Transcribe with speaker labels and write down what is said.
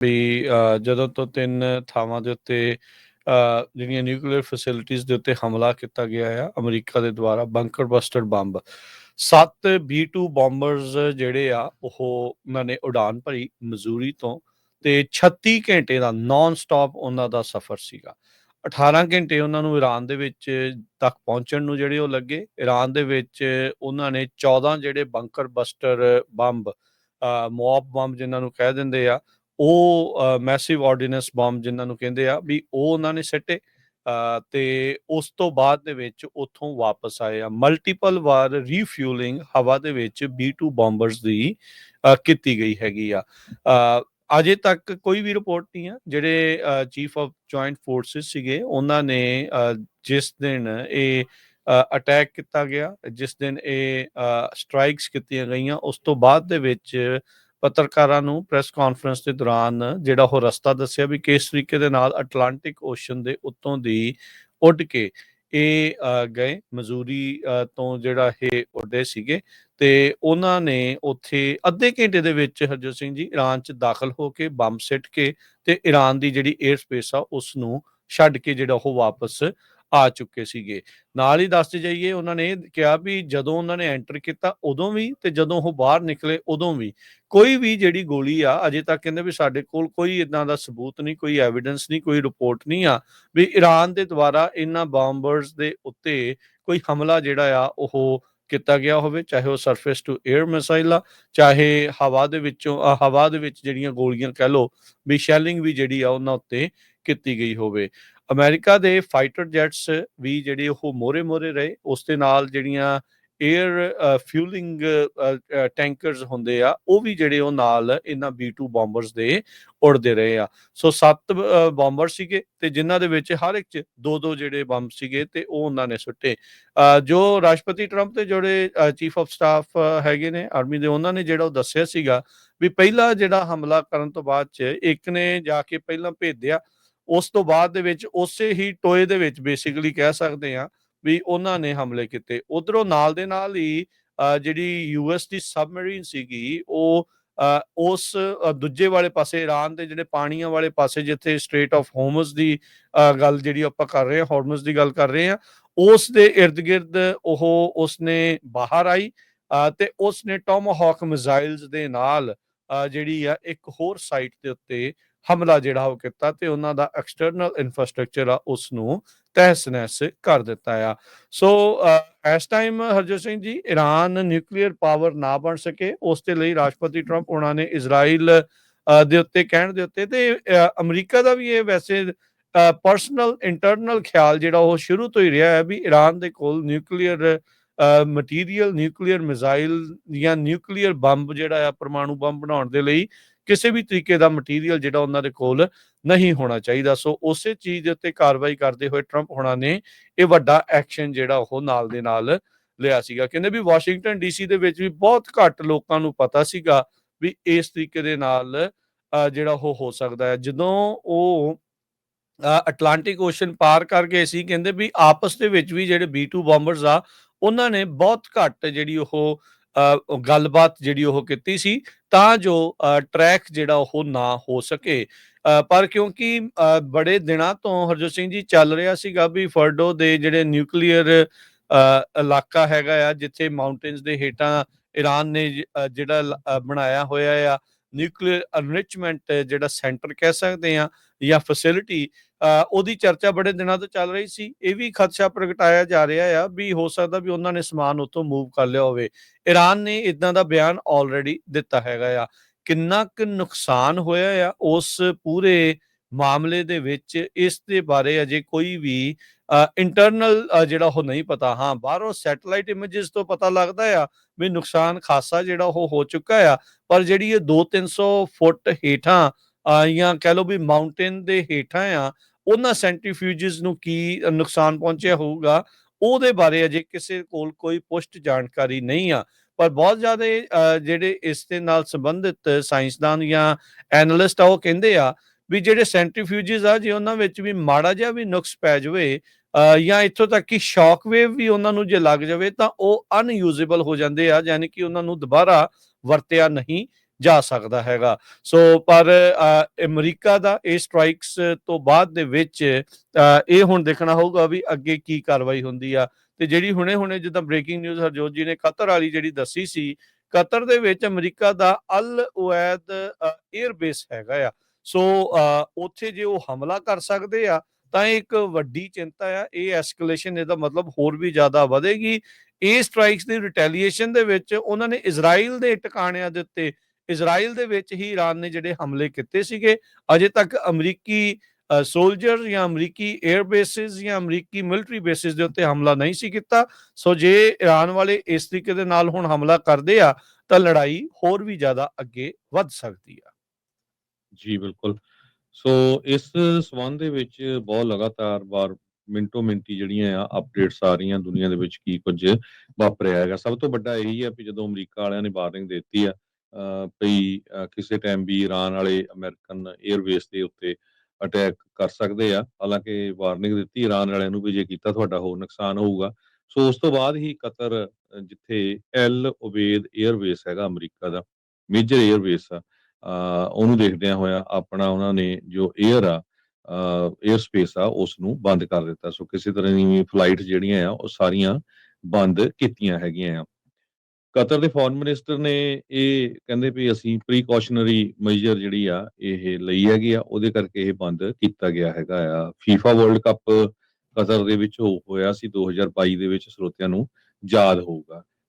Speaker 1: ਵੀ ਜਦੋਂ ਤੋਂ ਤਿੰਨ ਥਾਵਾਂ ਦੇ ਉੱਤੇ ਅ, ਜਿਹੜੀਆਂ ਨਿਊਕਲੀਅਰ ਫੈਸਿਲਿਟੀਆਂ ਦੇ ਉੱਤੇ ਹਮਲਾ ਕੀਤਾ ਗਿਆ ਆ ਅਮਰੀਕਾ ਦੇ ਦੁਆਰਾ ਬੰਕਰ ਬਸਟਰ ਬੰਬ ਸੱਤ B2 ਬੰਬਰਸ ਜਿਹੜੇ ਆ ਉਹ ਉਹਨਾਂ ਨੇ ਉਡਾਨ ਭਰੀ ਮਜ਼ੂਰੀ ਤੋਂ ਤੇ 36 ਘੰਟੇ ਦਾ ਨਾਨ ਸਟਾਪ ਉਹਨਾਂ ਦਾ ਸਫ਼ਰ ਸੀਗਾ। 18 ਘੰਟੇ ਉਹਨਾਂ ਨੂੰ ਈਰਾਨ ਦੇ ਵਿੱਚ ਤੱਕ ਪਹੁੰਚਣ ਨੂੰ ਜਿਹੜੇ ਉਹ ਲੱਗੇ ਈਰਾਨ ਦੇ ਵਿੱਚ ਉਹਨਾਂ ਨੇ 14 ਜਿਹੜੇ bunker buster bomb MOAB bomb ਜਿਨ੍ਹਾਂ ਨੂੰ ਕਹਿ ਦਿੰਦੇ ਆ ਉਹ ਮੈਸਿਵ ਆਰਡੀਨੈਂਸ ਬੰਬ ਜਿਨ੍ਹਾਂ ਨੂੰ ਕਹਿੰਦੇ ਆ ਵੀ ਉਹ ਉਹਨਾਂ ਨੇ ਸੱਟੇ ਤੇ ਉਸ ਤੋਂ ਬਾਅਦ ਦੇ ਵਿੱਚ ਉੱਥੋਂ ਵਾਪਸ ਆਏ ਆ। ਮਲਟੀਪਲ ਵਾਰ ਰੀਫਿਊਲਿੰਗ ਹਵਾ ਦੇ ਵਿੱਚ B2 ਬੰਬਰਸ ਦੀ ਕੀਤੀ ਗਈ ਹੈਗੀ ਆ। ਅਜੇ ਤੱਕ ਕੋਈ ਵੀ ਰਿਪੋਰਟ ਨਹੀਂ ਆ। ਜਿਹੜੇ ਚੀਫ ਆਫ ਜੁਆਇੰਟ ਫੋਰਸਸ ਸੀਗੇ ਉਹਨਾਂ ਨੇ ਅ, ਜਿਸ ਦਿਨ ਇਹ ਅਟੈਕ ਕੀਤਾ ਗਿਆ ਜਿਸ ਦਿਨ ਇਹ ਸਟ੍ਰਾਈਕਸ ਕੀਤੀਆਂ ਗਈਆਂ ਉਸ ਤੋਂ ਬਾਅਦ ਦੇ ਵਿੱਚ ਪੱਤਰਕਾਰਾਂ ਨੂੰ ਪ੍ਰੈਸ ਕਾਨਫਰੰਸ ਦੇ ਦੌਰਾਨ ਜਿਹੜਾ ਉਹ ਰਸਤਾ ਦੱਸਿਆ ਵੀ ਕਿਸ ਤਰੀਕੇ ਦੇ ਨਾਲ ਅਟਲਾਂਟਿਕ ਓਸ਼ਨ ਦੇ ਉੱਤੋਂ ਦੀ ਉੱਡ ਕੇ ਇਹ ਗਏ ਮਜ਼ੂਰੀ ਅ, ਤੋਂ ਜਿਹੜਾ ਇਹ ਉੱਡੇ ਸੀਗੇ ਤੇ ਉਹਨਾਂ ਨੇ ਉੱਥੇ ਅੱਧੇ ਘੰਟੇ ਦੇ ਵਿੱਚ ਹਰਜੋਤ ਸਿੰਘ ਜੀ ਈਰਾਨ 'ਚ ਦਾਖਲ ਹੋ ਕੇ ਬੰਬ ਸਿੱਟ ਕੇ ਤੇ ਈਰਾਨ ਦੀ ਜਿਹੜੀ 에ਅਰ ਸਪੇਸ ਆ ਉਸ ਨੂੰ ਛੱਡ ਕੇ ਜਿਹੜਾ ਉਹ ਵਾਪਸ ਆ ਚੁੱਕੇ ਸੀਗੇ। ਨਾਲ ਹੀ ਦੱਸਦੇ ਜਾਈਏ, ਉਹਨਾਂ ਨੇ ਕਿਹਾ ਵੀ ਜਦੋਂ ਉਹਨਾਂ ਨੇ ਐਂਟਰ ਕੀਤਾ ਉਦੋਂ ਵੀ ਤੇ ਜਦੋਂ ਉਹ ਬਾਹਰ ਨਿਕਲੇ ਉਦੋਂ ਵੀ। ਕੋਈ ਵੀ ਜਿਹੜੀ ਗੋਲੀ ਆ, ਅਜੇ ਤੱਕ ਕਹਿੰਦੇ ਵੀ ਸਾਡੇ ਕੋਲ ਕੋਈ ਇਦਾਂ ਦਾ ਸਬੂਤ ਨਹੀਂ, ਕੋਈ ਐਵੀਡੈਂਸ ਨਹੀਂ, ਕੋਈ ਰਿਪੋਰਟ ਨਹੀਂ ਆ ਵੀ ਈਰਾਨ ਦੇ ਦੁਆਰਾ ਇਹਨਾਂ ਬੰਬਰਸ ਦੇ ਉੱਤੇ ਕੋਈ ਹਮਲਾ ਜਿਹੜਾ ਆ ਉਹ ਕੀਤਾ ਗਿਆ ਹੋਵੇ, ਚਾਹੇ ਉਹ ਸਰਫੇਸ ਟੂ 에ਅਰ ਮਿਸਾਈਲ ਆ, ਚਾਹੇ ਹਵਾ ਦੇ ਵਿੱਚੋਂ ਹਵਾ ਦੇ ਵਿੱਚ ਜਿਹੜੀਆਂ ਗੋਲੀਆਂ ਕਹਿ ਲੋ ਵੀ ਸ਼ੈਲਿੰਗ ਵੀ ਜਿਹੜੀ ਆ ਉਹਨਾਂ ਉੱਤੇ ਕੀਤੀ ਗਈ ਹੋਵੇ। ਅਮਰੀਕਾ ਦੇ ਫਾਈਟਰ ਜੈਟਸ ਵੀ ਜਿਹੜੇ ਉਹ ਮੋਰੇ ਮੋਰੇ ਰਹੇ। ਉਸ ਦੇ ਨਾਲ ਜਿਹੜੀਆਂ 에ਅਰ ਫਿਊਲਿੰਗ ਟੈਂਕਰਸ ਹੁੰਦੇ ਆ ਉਹ ਵੀ ਜਿਹੜੇ ਉਹ ਨਾਲ ਇਹਨਾਂ B2 ਬੰਬਰਸ ਦੇ ਉੜਦੇ ਰਹੇ ਆ। ਸੋ ਸੱਤ ਬੰਬਰ ਸੀਗੇ ਤੇ ਜਿਨ੍ਹਾਂ ਦੇ ਵਿੱਚ ਹਰ ਇੱਕ ਚ ਦੋ ਦੋ ਜਿਹੜੇ ਬੰਬ ਸੀਗੇ ਤੇ ਉਹ ਉਹਨਾਂ ਨੇ ਸੁੱਟੇ। ਅ, ਜੋ ਰਾਸ਼ਟਰਪਤੀ ਟਰੰਪ ਦੇ ਜਿਹੜੇ ਚੀਫ ਆਫ ਸਟਾਫ ਹੈਗੇ ਨੇ ਆਰਮੀ ਦੇ ਉਹਨਾਂ ਨੇ ਜਿਹੜਾ ਉਹ ਦੱਸਿਆ ਸੀਗਾ ਵੀ ਪਹਿਲਾ ਜਿਹੜਾ ਹਮਲਾ ਕਰਨ ਤੋਂ ਬਾਅਦ ਚ ਇੱਕ ਨੇ ਜਾ ਕੇ ਪਹਿਲਾਂ ਭੇਜਿਆ ਉਸ ਤੋਂ ਬਾਅਦ ਦੇ ਵਿੱਚ ਉਸੇ ਹੀ ਟੋਏ ਦੇ ਵਿੱਚ ਬੇਸਿਕਲੀ ਕਹਿ ਸਕਦੇ ਆ ਵੀ ਉਹਨਾਂ ਨੇ ਹਮਲੇ ਕੀਤੇ। ਉਧਰੋਂ ਨਾਲ ਦੇ ਨਾਲ ਹੀ ਅ, ਜਿਹੜੀ ਯੂਐਸ ਦੀ ਸਬਮਰੀਨ ਸੀਗੀ ਉਹ ਉਸ ਦੂਜੇ ਵਾਲੇ ਪਾਸੇ ਈਰਾਨ ਦੇ ਜਿਹੜੇ ਪਾਣੀਆਂ ਵਾਲੇ ਪਾਸੇ ਜਿੱਥੇ ਸਟ੍ਰੇਟ ਆਫ ਹੋਰਮਜ਼ ਦੀ ਗੱਲ ਜਿਹੜੀ ਆਪਾਂ ਕਰ ਰਹੇ ਹਾਂ ਹਾਰਮਜ਼ ਦੀ ਗੱਲ ਕਰ ਰਹੇ ਹਾਂ ਉਸ ਦੇ ird ਗਿਰਦ ਉਹ ਉਸਨੇ ਬਾਹਰ ਆਈ ਤੇ ਉਸਨੇ ਟੋਮਾਹੌਕ ਮਿਜ਼ਾਈਲਸ ਦੇ ਨਾਲ ਅ, ਜਿਹੜੀ ਆ ਇੱਕ ਹੋਰ ਸਾਈਟ ਦੇ ਉੱਤੇ ਹਮਲਾ ਜਿਹੜਾ ਉਹ ਕੀਤਾ ਤੇ ਉਹਨਾਂ ਦਾ ਐਕਸਟਰਨਲ ਇਨਫਰਾਸਟ੍ਰਕਚਰ ਆ ਉਸ ਨੂੰ ਤਹਿਸ ਨਹਿਸ ਕਰ ਦਿੱਤਾ ਆ। ਸੋ ਇਸ time Harjot Singh ji Iran nuclear power ਨਾ ਬਣ ਸਕੇ, ਉਸ ਦੇ ਲਈ ਰਾਸ਼ਟਰਪਤੀ ਟਰੰਪ ਉਹਨਾਂ ਨੇ ਇਜ਼ਰਾਈਲ ਦੇ ਉੱਤੇ ਕਹਿਣ ਦੇ ਉੱਤੇ ਤੇ ਅਮਰੀਕਾ ਦਾ ਵੀ ਇਹ ਵੈਸੇ ਪਰਸਨਲ ਇੰਟਰਨਲ ਖਿਆਲ ਜਿਹੜਾ ਉਹ ਸ਼ੁਰੂ ਤੋਂ ਹੀ ਰਿਹਾ ਹੈ ਵੀ ਈਰਾਨ ਦੇ ਕੋਲ ਨਿਊਕਲੀਅਰ ਮਟੀਰੀਅਲ ਨਿਊਕਲੀਅਰ ਮਿਜ਼ਾਈਲ ਜਾਂ ਨਿਊਕਲੀਅਰ ਬੰਬ ਜਿਹੜਾ ਆ, ਪਰਮਾਣੂ ਬੰਬ ਬਣਾਉਣ ਦੇ ਲਈ ਕਿਸੇ ਵੀ ਤਰੀਕੇ ਦਾ ਮਟੀਰੀਅਲ ਜਿਹੜਾ ਉਹਨਾਂ ਦੇ ਕੋਲ ਨਹੀਂ ਹੋਣਾ ਚਾਹੀਦਾ। ਸੋ ਉਸੇ ਚੀਜ਼ ਦੇ ਉੱਤੇ ਕਾਰਵਾਈ ਕਰਦੇ ਹੋਏ ਟਰੰਪ ਹੋਣਾ ਨੇ ਇਹ ਵੱਡਾ ਐਕਸ਼ਨ ਜਿਹੜਾ ਉਹ ਨਾਲ ਦੇ ਨਾਲ ਲਿਆ ਸੀਗਾ। ਕਹਿੰਦੇ ਵੀ ਵਾਸ਼ਿੰਗਟਨ ਡੀਸੀ ਦੇ ਵਿੱਚ ਵੀ ਬਹੁਤ ਘੱਟ ਲੋਕਾਂ ਨੂੰ ਪਤਾ ਸੀਗਾ ਵੀ ਇਸ ਤਰੀਕੇ ਦੇ ਨਾਲ ਜਿਹੜਾ ਉਹ ਹੋ ਸਕਦਾ ਹੈ। ਜਦੋਂ ਉਹ ਅਟਲਾਂਟਿਕ ਓਸ਼ਨ ਪਾਰ ਕਰ ਗਏ ਸੀ, ਕਹਿੰਦੇ ਵੀ ਆਪਸ ਦੇ ਵਿੱਚ ਵੀ ਜਿਹੜੇ B2 ਬੰਬਰਸ ਆ, ਉਹਨਾਂ ਨੇ ਬਹੁਤ ਘੱਟ ਜਿਹੜੀ ਉਹ ਗੱਲਬਾਤ ਜਿਹੜੀ ਉਹ ਕੀਤੀ ਸੀ ਤਾਂ ਜੋ ਟਰੈਕ ਜਿਹੜਾ ਉਹ ਨਾ ਹੋ ਸਕੇ। ਪਰ ਕਿਉਂਕਿ ਬੜੇ ਦਿਨਾਂ ਤੋਂ ਹਰਜੋਤ ਸਿੰਘ ਜੀ ਚੱਲ ਰਿਹਾ ਸੀਗਾ ਵੀ ਫਰਡੋ ਦੇ ਜਿਹੜੇ ਨਿਊਕਲੀਅਰ ਇਲਾਕਾ ਹੈਗਾ ਆ, ਜਿੱਥੇ ਮਾਊਂਟੇਨਸ ਦੇ ਹੇਠਾਂ ਈਰਾਨ ਨੇ ਜਿਹੜਾ ਬਣਾਇਆ ਹੋਇਆ ਆ, ਨਿਊਕਲੀਅਰ ਅਨਰਿਚਮੈਂਟ ਜਿਹੜਾ ਸੈਂਟਰ ਕਹਿ ਸਕਦੇ ਆ ਜਾਂ ਫੈਸਿਲਿਟੀ ਉਹਦੀ ਚਰਚਾ ਬੜੇ ਦਿਨਾਂ ਤੋਂ ਚੱਲ ਰਹੀ ਸੀ। ਇਹ ਵੀ ਖਦਸ਼ਾ ਪ੍ਰਗਟਾਇਆ ਜਾ ਰਿਹਾ ਆ ਵੀ ਹੋ ਸਕਦਾ ਵੀ ਉਹਨਾਂ ਨੇ ਸਮਾਨ ਉੱਥੋਂ ਮੂਵ ਕਰ ਲਿਆ ਹੋਵੇ। ਈਰਾਨ ਨੇ ਇਦਾਂ ਦਾ ਬਿਆਨ ਆਲਰੇਡੀ ਦਿੱਤਾ ਹੈਗਾ ਆ। ਕਿੰਨਾ ਕੁ ਨੁਕਸਾਨ ਹੋਇਆ ਆ ਉਸ ਪੂਰੇ ਮਾਮਲੇ ਦੇ ਵਿੱਚ, ਇਸ ਦੇ ਬਾਰੇ ਅਜੇ ਕੋਈ ਵੀ ਇੰਟਰਨਲ ਜਿਹੜਾ ਉਹ ਨਹੀਂ ਪਤਾ। ਹਾਂ, ਬਾਹਰੋਂ ਸੈਟੇਲਾਈਟ ਇਮੇजेस ਤੋਂ ਪਤਾ ਲੱਗਦਾ ਆ ਵੀ ਨੁਕਸਾਨ ਖਾਸਾ ਜਿਹੜਾ ਉਹ ਹੋ ਚੁੱਕਾ ਆ। ਪਰ ਜਿਹੜੀ ਇਹ 2-300 ਫੁੱਟ ਹੇਠਾਂ ਜਾਂ ਕਹਿ ਲਓ ਵੀ ਮਾਊਂਟੇਨ ਦੇ ਹੇਠਾਂ ਆ ਉਹਨਾਂ ਸੈਂਟਰੀਫਿਊਜਸ ਨੂੰ ਕੀ ਨੁਕਸਾਨ ਪਹੁੰਚਿਆ ਹੋਊਗਾ ਉਹਦੇ ਬਾਰੇ ਅਜੇ ਕਿਸੇ ਕੋਲ ਕੋਈ ਪੁਸ਼ਟ ਜਾਣਕਾਰੀ ਨਹੀਂ ਆ। ਪਰ ਬਹੁਤ ਜ਼ਿਆਦਾ ਜਿਹੜੇ ਇਸ ਦੇ ਨਾਲ ਸੰਬੰਧਿਤ ਸਾਇੰਸਦਾਨ ਜਾਂ ਐਨਾਲਿਸਟ ਆ ਉਹ ਕਹਿੰਦੇ ਆ ਵੀ ਜਿਹੜੇ ਸੈਂਟਰੀਫਿਊਜਸ ਆ ਜੇ ਉਹਨਾਂ ਵਿੱਚ ਵੀ ਮਾੜਾ ਜਿਹਾ ਵੀ ਨੁਕਸ ਪੈ ਜਾਵੇ ਅ, ਜਾਂ ਇੱਥੋਂ ਤੱਕ ਕਿ ਸ਼ੌਕ ਵੇਵ ਵੀ ਉਹਨਾਂ ਨੂੰ ਜੇ ਲੱਗ ਜਾਵੇ ਤਾਂ ਉਹ ਅਨਯੂਜ਼ੇਬਲ ਹੋ ਜਾਂਦੇ ਆ ਯਾਨੀ ਕਿ ਉਹਨਾਂ ਨੂੰ ਦੁਬਾਰਾ ਵਰਤਿਆ ਨਹੀਂ ਜਾ ਸਕਦਾ ਹੈਗਾ। ਸੋ, ਪਰ ਅਮਰੀਕਾ ਦਾ ਇਹ ਸਟ੍ਰਾਈਕਸ ਤੋਂ ਬਾਅਦ ਦੇ ਵਿੱਚ ਇਹ ਹੁਣ ਦੇਖਣਾ ਹੋਊਗਾ ਵੀ ਅੱਗੇ ਕੀ ਕਾਰਵਾਈ ਹੁੰਦੀ ਆ। ਤੇ ਜਿਹੜੀ ਹੁਣੇ-ਹੁਣੇ ਜਿੱਦਾਂ ਬ੍ਰੇਕਿੰਗ ਨਿਊਜ਼ ਹਰਜੋਤ ਜੀ ਨੇ ਕਤਰ ਵਾਲੀ ਜਿਹੜੀ ਦੱਸੀ ਸੀ, ਕਤਰ ਦੇ ਵਿੱਚ ਅਮਰੀਕਾ ਦਾ ਅਲ ਉਐਦ 에ਅਰ ਬੇਸ ਹੈਗਾ ਆ। ਸੋ ਉੱਥੇ ਜੇ ਉਹ ਹਮਲਾ ਕਰ ਸਕਦੇ ਆ, ਤਾਂ ਇਹ ਇੱਕ ਵੱਡੀ ਚਿੰਤਾ ਆ। ਇਹ ਐਸਕੇਲੇਸ਼ਨ ਇਹਦਾ ਮਤਲਬ ਹੋਰ ਵੀ ਜ਼ਿਆਦਾ ਵਧੇਗੀ। ਇਹ ਸਟ੍ਰਾਈਕਸ ਦੀ ਰਿਟੈਲੀਏਸ਼ਨ ਦੇ ਵਿੱਚ ਉਹਨਾਂ ਨੇ ਇਜ਼ਰਾਈਲ ਦੇ ਟਿਕਾਣਿਆਂ ਦੇ ਉੱਤੇ ਇਜ਼ਰਾਈਲ ਦੇ ਵਿੱਚ ਹੀ ਈਰਾਨ ਨੇ ਜਿਹੜੇ ਹਮਲੇ ਕੀਤੇ ਸੀਗੇ, ਅਜੇ ਤੱਕ ਅਮਰੀਕੀ ਸੋਲਜਰ ਜਾਂ ਅਮਰੀਕੀ 에ਅਰ ਬੇਸਿਸ ਜਾਂ ਅਮਰੀਕੀ ਮਿਲਟਰੀ ਬੇਸਿਸ ਦੇ ਉੱਤੇ ਹਮਲਾ ਨਹੀਂ ਸੀ ਕੀਤਾ। ਸੋ ਜੇ ਈਰਾਨ ਵਾਲੇ ਇਸ ਤਰੀਕੇ ਦੇ ਨਾਲ ਹੁਣ ਹਮਲਾ ਕਰਦੇ ਆ, ਤਾਂ ਲੜਾਈ ਹੋਰ ਵੀ ਜ਼ਿਆਦਾ ਅੱਗੇ ਵੱਧ ਸਕਦੀ ਆ।
Speaker 2: ਜੀ, ਬਿਲਕੁਲ। ਸੋ ਇਸ ਸਬੰਧ ਦੇ ਵਿੱਚ ਬਹੁਤ ਲਗਾਤਾਰ ਵਾਰ ਮਿੰਟੋ ਮਿੰਟੀ ਜਿਹੜੀਆਂ ਆ ਅਪਡੇਟਸ ਆ ਰਹੀਆਂ ਦੁਨੀਆ ਦੇ ਵਿੱਚ ਕੀ ਕੁਝ ਵਾਪਰਿਆ ਹੈਗਾ। ਸਭ ਤੋਂ ਵੱਡਾ ਇਹੀ ਹੈ ਵੀ ਜਦੋਂ ਅਮਰੀਕਾ ਵਾਲਿਆਂ ਨੇ ਵਾਰਨਿੰਗ ਦਿੱਤੀ ਆ ਪਈ ਕਿਸੇ ਟਾਈਮ ਵੀ ਈਰਾਨ ਵਾਲੇ ਅਮਰੀਕਨ 에ਅਰਬੇਸ ਦੇ ਉੱਤੇ ਅਟੈਕ ਕਰ ਸਕਦੇ ਆ। ਹਾਲਾਂਕਿ ਵਾਰਨਿੰਗ ਦਿੱਤੀ ਈਰਾਨ ਵਾਲਿਆਂ ਨੂੰ ਵੀ ਜੇ ਕੀਤਾ ਤੁਹਾਡਾ ਹੋਰ ਨੁਕਸਾਨ ਹੋਊਗਾ। ਸੋ ਉਸ ਤੋਂ ਬਾਅਦ ਹੀ ਕਤਰ ਜਿੱਥੇ ਐਲ ਉਬੇਦ 에ਅਰਬੇਸ ਹੈਗਾ ਅਮਰੀਕਾ ਦਾ ਮੇਜਰ 에ਅਰਬੇਸ ਆ ਉਹਨੂੰ ਦੇਖਦਿਆਂ ਹੋਇਆ ਆਪਣਾ ਉਹਨਾਂ ਨੇ ਜੋ 에ਅਰ ਆ 에ਅਰ ਸਪੇਸ ਆ ਉਸ ਨੂੰ ਬੰਦ ਕਰ ਦਿੱਤਾ। ਸੋ ਕਿਸੇ ਤਰ੍ਹਾਂ ਦੀ ਫਲਾਈਟ ਜਿਹੜੀਆਂ ਆ, ਉਹ ਸਾਰੀਆਂ ਬੰਦ ਕੀਤੀਆਂ ਹੈਗੀਆਂ ਆ। ਕਤਰ ਦੇ ਫੋਰਨ ਮਿਨਿਸਟਰ ਨੇ ਇਹ ਕਹਿੰਦੇ ਵੀ ਅਸੀਂ ਪ੍ਰੀਕਾਸ਼ਨਰੀ ਮੈਜਰ ਜਿਹੜੀ ਆ, ਇਹ ਲਈ ਹੈਗੀ ਆ, ਉਹਦੇ ਕਰਕੇ ਇਹ ਬੰਦ ਕੀਤਾ ਗਿਆ ਹੈਗਾ ਆ। ਫੀਫਾ ਵਰਲਡ ਕੱਪ ਕਤਰ ਦੇ ਵਿੱਚ ਹੋਇਆ ਸੀ 2022 ਦੇ ਵਿੱਚ ਸਰੋਤਿਆਂ ਨੂੰ ਯਾਦ ਹੋਊਗਾ।